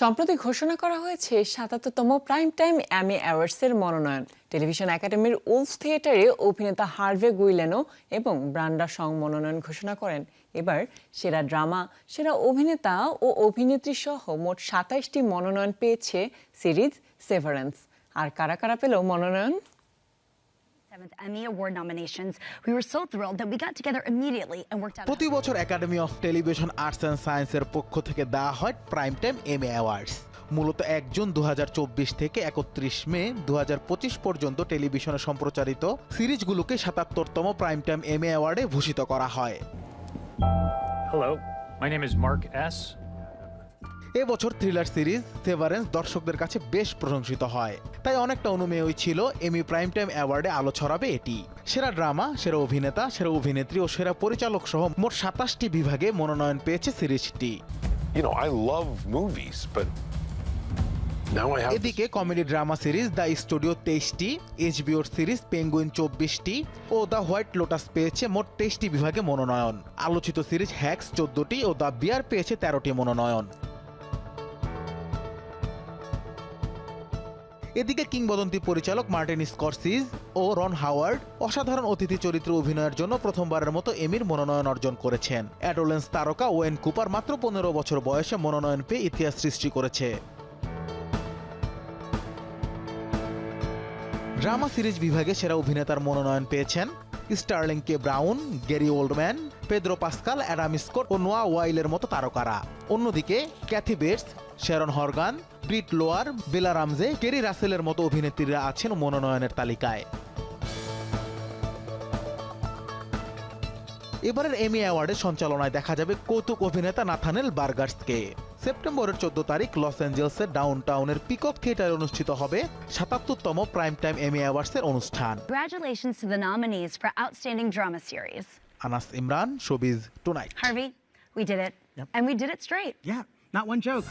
সম্প্রতি ঘোষণা করা হয়েছে, সাতাত্তরতম প্রাইম টাইম অ্যামি অ্যাওয়ার্ডসের মনোনয়ন। টেলিভিশন একাডেমির উলফ থিয়েটারে অভিনেতা হার্ভে গুইলেনো এবং ব্রান্ডা সং মনোনয়ন ঘোষণা করেন। এবার সেরা ড্রামা, সেরা অভিনেতা ও অভিনেত্রী সহ মোট সাতাইশটি মনোনয়ন পেয়েছে সিরিজ সেভারেন্স আর কারা কারা পেল মনোনয়ন? Emmy Award nominations. We were so thrilled that we got together immediately and worked out. প্রতি বছর academy of television arts and সায়েন্সের পক্ষ থেকে দেওয়া হয় prime time Emmy awards মূলত এক জুন দু হাজার চব্বিশ থেকে একত্রিশ মে দু হাজার পঁচিশ পর্যন্ত টেলিভিশনে সম্প্রচারিত সিরিজগুলোকে সাতাত্তরতম প্রাইম টাইম এম এ অ্যাওয়ার্ডে ভূষিত করা হয় Hello, my name is Mark S. এবছর থ্রিলার সিরিজ সেভারেন্স দর্শকদের কাছে বেশ প্রশংসিত হয়। তাই অনেকটা অনুমেয়ই ছিল এমি প্রাইম টাইম অ্যাওয়ার্ডে আলো ছড়াবে এটি। সেরা ড্রামা সেরা অভিনেতা সেরা অভিনেত্রী ও সেরা পরিচালক সহ মোট সাতাশটি বিভাগে মনোনয়ন পেয়েছে সিরিজটি। এদিকে comedy drama series the studio তেইশটি এইচবিওর সিরিজ পেঙ্গুইন চব্বিশটি ও দ্য হোয়াইট লোটাস পেয়েছে মোট তেইশটি বিভাগে মনোনয়ন। আলোচিত সিরিজ হ্যাক্স চোদ্দটি ও দ্য বিয়ার পেয়েছে তেরোটি মনোনয়ন। এদিকে কিংবদন্তি পরিচালক মার্টিন স্করসিজ ও রন হাওয়ার্ড অসাধারণ অতিথি চরিত্রে অভিনয়ের জন্য প্রথমবারের মতো এমির মনোনয়ন অর্জন করেছেন। অ্যাডোলেন্স তারকা ওয়েন কুপার মাত্র পনেরো বছর বয়সে মনোনয়ন পেয়ে ইতিহাস সৃষ্টি করেছে। ড্রামা সিরিজ বিভাগে সেরা অভিনেতার মনোনয়ন পেয়েছেন Sterling K Brown Gary Oldman, Pedro Pascal, Adam Scott ও নোয়া ওয়াইলের মতো তারকারা। অন্যদিকে Kathy Bates Sharon Horgan Britt Lower Bella Ramsey Keri রাসেলের মতো অভিনেত্রীরা আছেন মনোনয়নের তালিকায় এবারের এমি অ্যাওয়ার্ডের সঞ্চালনায় দেখা যাবে কৌতুক অভিনেতা নাথানেল বার্গার্সকে সেপ্টেম্বরের চোদ্দ তারিখ লস অ্যাঞ্জেলসের ডাউন টাউনের পিকক থিয়েটারে অনুষ্ঠিত হবে সাতাত্তরতম প্রাইম টাইম এমি অ্যাওয়ার্ডসের অনুষ্ঠান Congratulations to the nominees for Outstanding Drama Series. Anas Imran showbiz tonight Harvey, we did it. And we did it straight. Yeah, not one joke.